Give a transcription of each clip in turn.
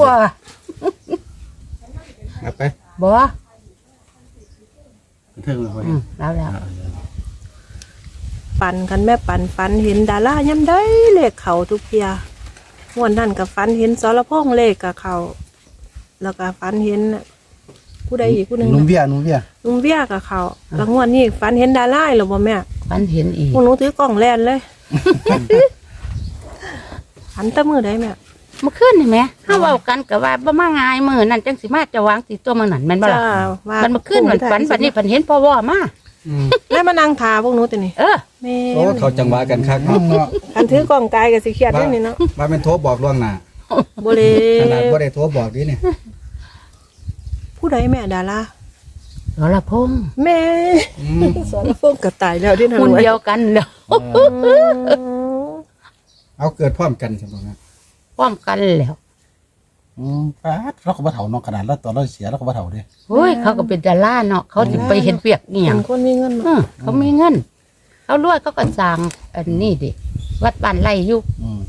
บ่เอาไปบ่เทิงเลยอืมแล้วแล้วปันกันแม่ปันฟันเห็นดาราย่ำได้เลขเขาทุกเทียงวดนั่นกับฟันเห็นสรพงษ์เลขกับเขาแล้วก็ฟันเห็นน่ะผู้ใดอีกผู้หนึ่งนุ่มน่ะเบี้ยนุ่มเบี้ยลุงเบี้ยกับเขาแล้วงวดนี้ฟันเห็นดาราหรือบ่แม่ฝันเห็นอีกพวกหนูถือกล่องแลนเลยฟันแตะมือได้แม่ เมื่อคืนนี่แหมเฮาเว้ากันก็ว่าบ่มาง่ายมื้อนั้นจังสิมาจะวางติดตัวมื้อนั้นแม่นบ่ล่ะว่ามันเมื่อคืนมันฝันบัดนี้ฝันเห็นพ่อวอมาแล้วมานั่งทาพวกหนูตัวนี้เออ แม่โอ้เขาจังหวะกันคักน้องเนาะกันถือกล่องกายกับสิเครียดด้วยนี่เนาะว่าเป็นโทรบอกล่วงหน้าบ่เลขนาดบ่ได้โทรบอกดิเนี่ยผู้ใดแม่ดาราสรพงษ์แม่อืมสรพงษ์ก็ตายแล้วที่นั่นหุ่นเดียวกันแล้วเอาเกิดพร้อมกันใช่ไหมครับ พร้อมกันแล้วอืมป๊าดเราก็บ่เฒ่าเนาะขนาดเราตอนเราเสียเราก็บ่เฒ่าเด้โอ้ยเขาก็เป็นดาราเนาะเขาสิไปเห็นเปียกอีหอยัย่างงคนมีเงินเออเขามีเงินเขารวยเขาก็สร้างอันนี้ดิวัดบ้านไร่อยู่อืม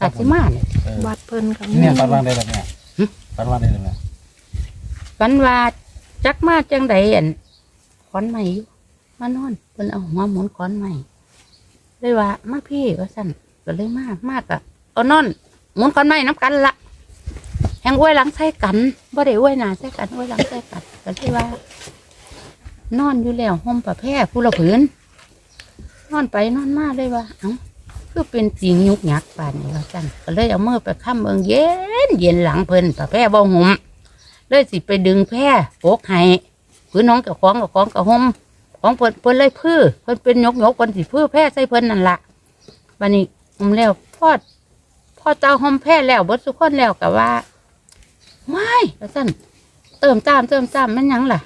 ตัดสิมาเนี่ยเออวัดเพิ่นกับเนี่ยฝันวางได้แล้วแม่หึฝันวางได้แล้วแม่ฝันว่าจักมาจังใดอันขอนใหม่อยู่มานอนเพิ่นเอาหัวหมุนขอนใหม่เลยว่ามาพี่ว่าสั่นก็เลยมา มากอะเอานอนห มุนขอนใหม่น้ำกันละแหงอ้วยหลังใส่กันบ่ได้อ้วยหนาใส่กันอ้วยหลังใส่กันก็เลยว่า นอนอยู่แล้วห่มผ้าแพร่ผู้ละผืนนอนไปนอนมาเลยว่าเอ้าคือเป็นจริงยุกยักป่านนี้ว่าจันก็เลยเอามือไปค้ำเบิงเย็นเย็นหลังเพิ่นผ้าแพร่บ่ห่มเลยสิไปดึงแพร่โปกให้พื้นน้องกับของกับของกับห่มของเพิ่นเพิ่นเลยพื้อเพิ่นเป็นยกยกเพิ่นสิพื้อแพร่ใส่เพิ่นนั่นละวันนี้ห่มแล้วพอด พอเจ้าห่มแพร่แล้วเบดสุกคนแล้วกับว่าไม่ว่าจันเติมตามเติมตามแมันยังล่ะ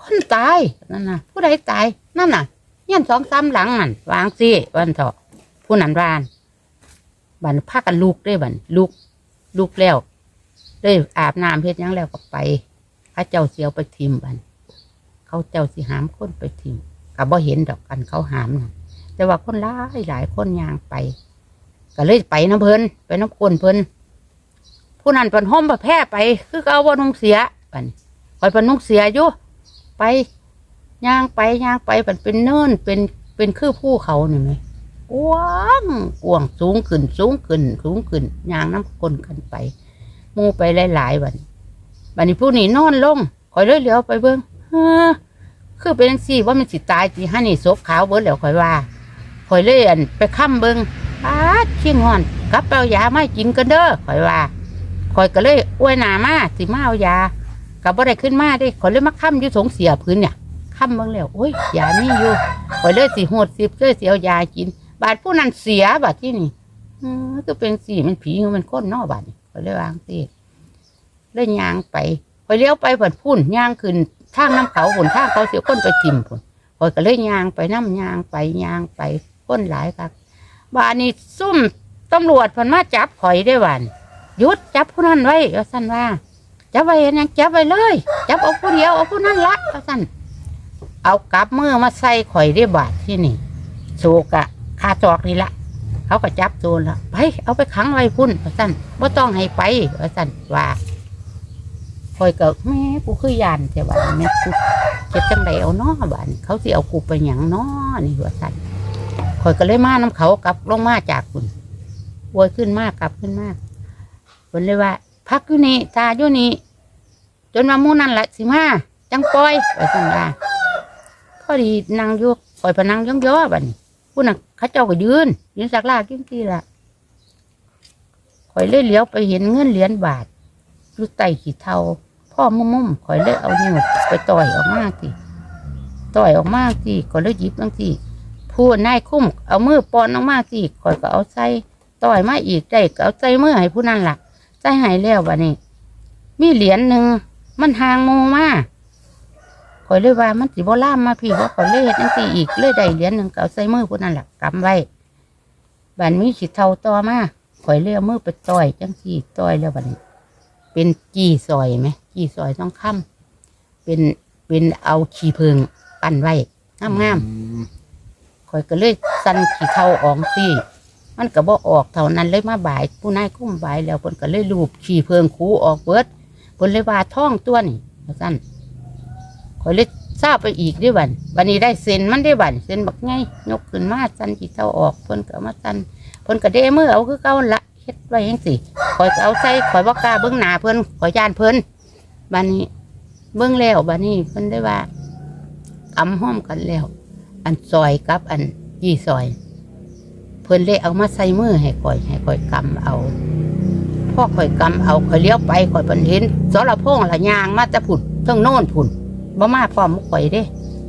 คนตายนั่นน่ะ ผู้ใดตายนั่นน่ะเงี้ยนสองสามหลังนั่นวางสิวันเถาะผู้นั้นวานบันพากันลูกได้บันลูกลูกแล้วได้อาบน้ำเพชรยังแล้วก็ไปพระเจ้าเสียวไปทิมบันเขาเจ้าสิหามคนไปทิมก็บ่เห็นดอกกันเขาหามน่ะแต่ว่าคนหลายหลายคนยางไป ก็เลยไปน้ำเพลินไปน้ำคนเพลินผู้นั้นเป็นห้มประแพร่ไป คือเอาว่านุ่งเสียบันคอยเป็นนุ่งเสียอยู่ไปย่างไปย่างไปมันเป็นเนินเป็นเป็นคือภูเขาหนี่ไหมกว้างกว้างสูงขึ้นสูงขึ้นสูงขึ้นย่างน้ำคนกันไปมูไปหลายๆวันวันนี้ผู้นี้นอนลงคอยเลยเหลียวไปเบิ้งคือเป็นจังซี่ว่ามันสิตายสิฮันนี่ศพขาวเบิ้แล้วคอยว่าคอยเลยอันไปค้ำเบิ้ง ปาดขี้งอนกับไปเอายาไมาให้กินกันเด้อข่อยว่าข่อยก็เลยอ้วยหนามาสิมาเอายากับบ่ได้ขึ้นมาเด้ข่อยเลยมาค้ำอยู่สงเสียพื้นเนี่ยค้ำเบิ่งแล้วโอ้ยยานี่อยู่ข่อยเลยสิโหดสิเลยสิเอายากิน บาดผู้นั้นเสียบาดที่นี่อือก็เป็นสีมันผีมันก้นนอบาดนี่ข่อยเลยวางตีเลยยางไปข่อยเลี้ยวไปผนพุ่นยางขึ้นทางน้ำเขาผนทางเขาเสียก้นไปทิมผนข่อยก็เลยยางไปน้ำยางไปยางไปก้นหลายครั บ้านนี้ซุ่มตำรวจเพันมาจับข่อยได้หวันหยุดจับผู้นั้นไว้ก็สั่นว่าจับไว้เห็นยังจับไว้เลย จับเอาผู้เดียวเอาผู้นั้นละก็สั่นเอากลับมือมาใส่ข่อยได้บาทที่นี่โศกะคาจอกนี่ละเขาก็จับโจรละไปเอาไปขังไว้พุ่นก็สั่นว่าต้องให้ไปก็สั่นว่าข่อยก็แม่กูคือยานแต่ว่าแม่กูเจ็บจังไดเอาเนาะบ้านเขาสิเอากูไปหยังเนาะนี่ว่าสั่น อยก็เลยมาน้ำเขากลับลงมาจากคุณโวยขึ้นมากกลับขึ้นมากคนเลยว่า พักอยู่นี่ตาอยู่นี่จนมามู่นั่นแหละสิมาจังปล่อยไปสังดาพอดีนางยู่ข่อยพนังย่องย่อบันผู้นักเขาเจ้าก็ยืนยืนสักลากิ้งกี่ละข่อยเลยเลี้ยวไปเห็นเงินเหรียญบาทอยู่ใต้ขีเทาพ่อมุ่มมุ่มข่อยเลยเอานิ้วไปต่อยออกมาสิต่อยออกมาสิข่อยเลยหยิบตั้งสิ ผู้นายคุ้มเอามือปอนออกมาสิข่อยก็เอาใส่ต่อยมาอีกได้ก็เอาใส่มือให้ผู้นั้นล่ะใส่ให้แล้วบัดนี้มีเหรียญหนึ่งมันห่างหมูมาข่อยเลยว่ามันสิบ่ล่ามมาพี่ว่าข่อยเลยเฮ็ดจังซี่อีกเลยได้เหรียญหนึ่งก็เอาใส่มือผู้นั้นล่ะกำไว้บัดมีขีดเท่าต่อมาข่อยเลยเอามือไปต่อยจังซี่ต่อยแล้วบัดนี้เป็นจีซอยไหมจีซอยต้องค้ำเป็นเป็นเอาขี้เพิงปั้นไว้งามๆ ข่อยก็เลยสั่นขี้เท่าอองซี่มันก็บ่ออกเท่านั้นเลยมาบ่าย ผู้นายคุ้มบ่ายแล้วเพิ่นก็เลยรูปขี่เพิงคูออกเบิดเพิ่นเลยว่าท่องตัวนี่ว่าซั่นข่อยเลยทราบไปอีกด้วยบันวันนี้ได้เซ็นมันได้บันเซ็นบักไงยกขึ้นมาซั่นจิเท่าออกเพิ่นก็มาซั่นเพิ่นก็เด้เมื่อเอาคือเก่าละเฮ็ดไว้จังซี่ข่อยก็เอาใส่ข่อยบ่กล้าเบิ่งหน้าเพิ่นข่อยย่านเพิ่นบัดนี้เบิ่งแล้วบัดนี้เพิ่นได้ว่ากำห้อมกันแล้ว อันซอยกับอันยี่ซอย เพิ่นเลยเอามาใส่มือให้ข่อยให้ข่อยกำเอาพ่อข่อยกำเอาข่อยเลี้ยวไปข่อยเพิ่นเห็นสรพงษ์ละยางมาจะผุดเทั้งโน่นผุนบ่มาพร้อมข่อยเด้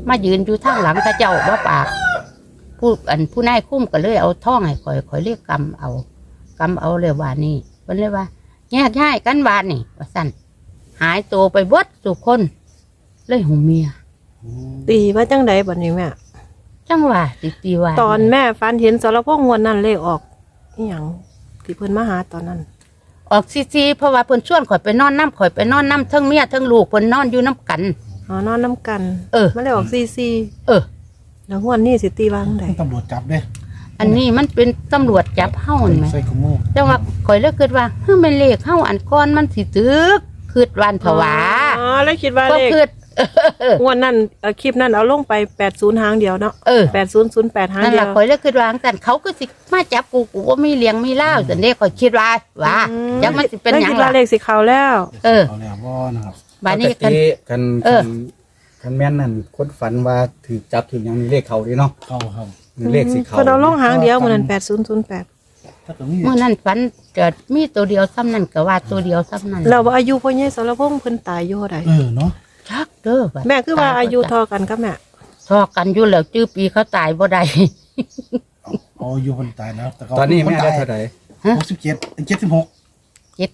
มายืนอยู่ทางหลังพระเจ้าบ่ปากผู้อันผู้นายคุ้มก็เลยเอาท่องให้ข่อยข่อยเรียกกำเอากำเอาเลยว่านี่เพิ่นเลยว่าแยกย้ายกันบานนี่ว่าสั่นหายตัวไปเบิดสุคน เลยหูเมีย ตีว่าจังใดบัดนี้แม่ จังว่าสิตีว่าตอนแม่ฟันเห็นสรพงษ์งวดนั้นเลขออกอีหยังที่เพิ่นมาหาตอนนั้น ออกซีซีเพราะว่าเพิ่นชวนข่อยไปนอนน้ำข่อยไปนอนน้ำทั้งเมียทั้งลูกเพิ่นนอนอยู่น้ำกัน อ๋อนอนน้ำกันเออ มันเลยออกซีซีเออ แล้วงวดนี้สิตีวาจั่งใดตำรวจจับเด้อันนี้มันเป็นตำรวจจับเฮ้าเห็นไหมใส่กุมมือจังว่าข่อยเลยคิดว่าเฮ้ยมันเลขเฮ้าอันก้อนมันสิตึกคืดวันผวา อ๋อแล้วคิดว่าก็เลข คืด งวดนั้นเอ่อคลิปนั้นเอาลงไป80หางเดียวเนาะเออ8008หางนั่นเดีแหยละว ข่อยเลยคิดว่าจังเขาก็สิมาจับกูกูก็มีเลี้ยงมีเล่าแต่เด็กข่อยคิดว่าว่าอืม จังมันสิเป็นหแล้วยังคิดว่าล่ะ เลขสิเข้าแล้ว เออ เอาแล้วบ่นะครับบาดนี้ปกกัน ติคันเออคันคันแม่นนั่นคนฝันว่าถือจับถือหยังนี่เลขเขาเดิเนาะเข้าครับเลขสิเขาเพิ่นเอาลงหางเดียวมื้อนั้น8008ถ้าเกิดมีเมื่อนั้นฝันเกิดมีตัวเดียวซ้ำนั่นก็ว่าตัวเดียวซ้ำนั่นเราว่าอายุพ่อใหญ่สรพงษ์เพิ่นตายอยู่เท่าใดเออเนาะ ชักเด้อบัดแม่คือว่าอายุเทอกันกับแม่ทอกันอยู่แล้วจื้อปีเขาตายบ่ได้เอาอยู่คนตายแล้วแต่ก็ตอนนี้แม่ได้คเท่าไหร่หกสิบเจ็ดเจ็ดสิบหกเจ็ด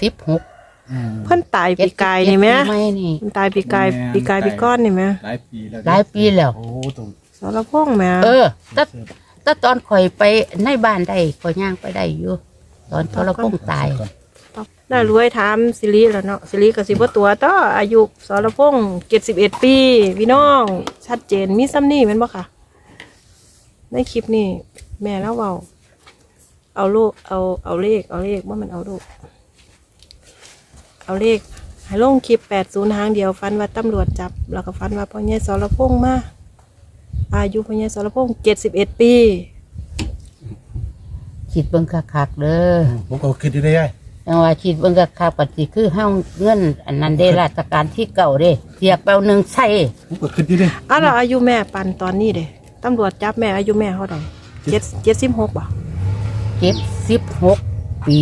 สิบหกอืมเพิ่นตายปีกายนี่แม่ไม่นี่เพิ่นตายปีกายปีกายปีก้อนนี่แม่หลายปีแล้วหลายปีแล้ว โอ้ตรงสรพงษ์แม่เออถ้าถ้าตอนข่อยไปในบ้านได้ข่อยย่างไปได้อยู่ ตอนทรพงษ์ตายน่ารวยถามสิริแล้วเนาะสิริก็สิบ่ตัวต่ออายุสรพงษ์71ปีพี่น้อง ชัดเจนมีซ้ำนี่แม่นบ่ค่ะ ในคลิปนี้แม่แล้วเว้าเอาลูกเอาเอาเลข เอาเลขว่ามันเอาลูก เอาเลขให้ลงคลิป80หางเดียวฟันว่าตำรวจจับ แล้วก็ฟันว่าพ่อใหญ่สรพงษ์มาอายุพ่อใหญ่สรพงษ์71ปีคิดเบิ่งคักๆเด้อผมก็คิดอยู่ได้ไง แต่ว่าคิดเบิ่งคักๆปฏิคือเฮาเงินอันนั้นได้ราชการที่เก่าเด้เทียบเอาหนึ่งใส่ผมก็คิดอยู่ได้อะเราอายุแม่ปันตอนนี้เด้ตำรวจจับแม่อายุแม่เท่าไหร่เจ็ดเจ็ดสิบหกบ่เจ็ดสิบหกปี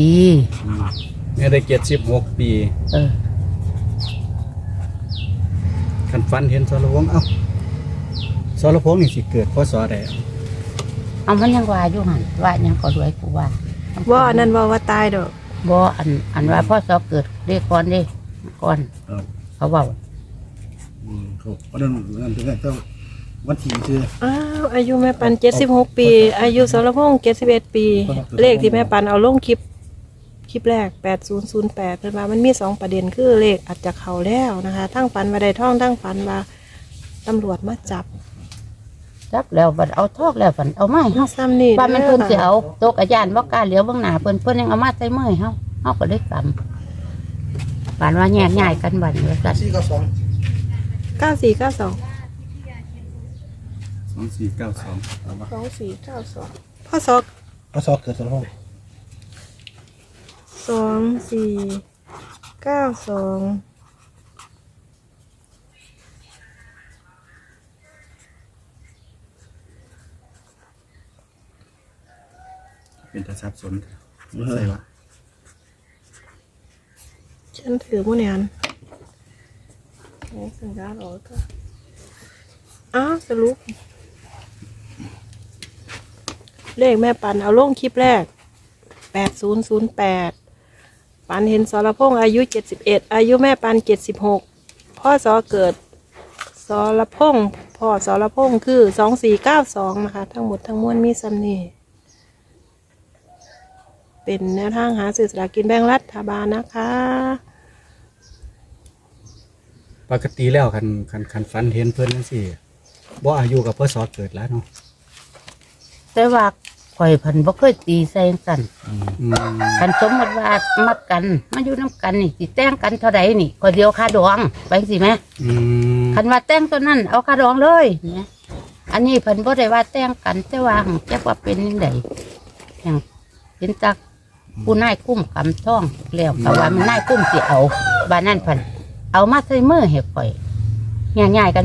แม่ได้เกียรติสิบหกปีเออคันฝันเห็นสรพงษ์เอ้าสรพงษ์นี่สิเกิดพศใดเอามันยังว่าอยู่หันว่ายังก็รวยกูว่าว่าอันนั้นว่าว่าตายเด้อ บ่อันอันว่าพ่อสอเกิดเรียกก่อนเด้ก่อนเออเขาเว้าอืมครับวันนั้นวันนั้นต้องวันที่คือ อ้าวอายุแม่ปันเจ็ดสิบหกปี อายุสรพงษ์เจ็ดสิบเอ็ดปี เลขที่แม่ปันเอาลงคลิป คลิปแรกแปดศูนย์ศูนย์แปดเพิ่นว่ามันมีสองประเด็นคือเลขอาจจะเข้าแล้วนะคะ ทั้งฝันว่าได้ท่องทั้งฝันว่าตำรวจมาจับ จับแล้วบัดเอาทอกแล้วบัดเอาไม้เฮาซ้ำนี่บ้านมันเพิ่นสิเอาโตกอาจารย์บ่กล้าเหลียวเบิ่งหน้าเพิ่นเพิ่นยังเอามาใส่มือให้เฮาเฮาก็ได้กำปานว่าแยกย้ายกันบัดนี้ว่าซั่นสี่ก็สองเก้าสี่เก้าสองสองสี่เก้าสองสองสี่เก้าสองพ่อสอกก็สอบเกิดสารพงษ์สองสี่เก้าสอง เป็นตาทรัพย์สนใส่วะฉันถือมือเนี่ยอันไหนสัญญาณออกก็อ้าวสรุปเลขแม่ปันเอาลงคลิปแรก แปดศูนย์ศูนย์แปด ปันเห็นสรพงษ์อายุเจ็ดสิบเอ็ด อายุแม่ปันเจ็ดสิบหก พ่อสอเกิดสรพงษ์พ่อสรพงษ์คือสองสี่เก้าสองนะคะ ทั้งหมดทั้งมวลมีซัมนี่ เป็นแนวทางหาสื่อสลากกินแบ่งรัฐบาลนะคะ ปกติแล้วคันคันคันฝันเห็นเพิ่นจังซี่บ่อายุกับพศเกิดแล้วเนาะแต่ว่าข่อยเพิ่นบ่เคยตีใส่จังซั่นอืมคันสมมติว่ามักกัน มาอยู่นํกันนี่สิแต่งกันเท่าใดนี่ก็เดียวค่าดองไปสิแม่อืมคันว่าแต่งตัวนั้นเอาค่าดองเลยเนี่ยอันนี้เพิ่นบ่ได้ว่าแต่งกันแต่ว่าหั่งจักว่าเป็นจังไดอย่างเป็นจัก ผู้นายคุ้มกำท่องแล้วกะว่ามันนายคุ้มสิเอาบานนั่นพันเอามาใส่มือให้ข่อยง่ายๆกัน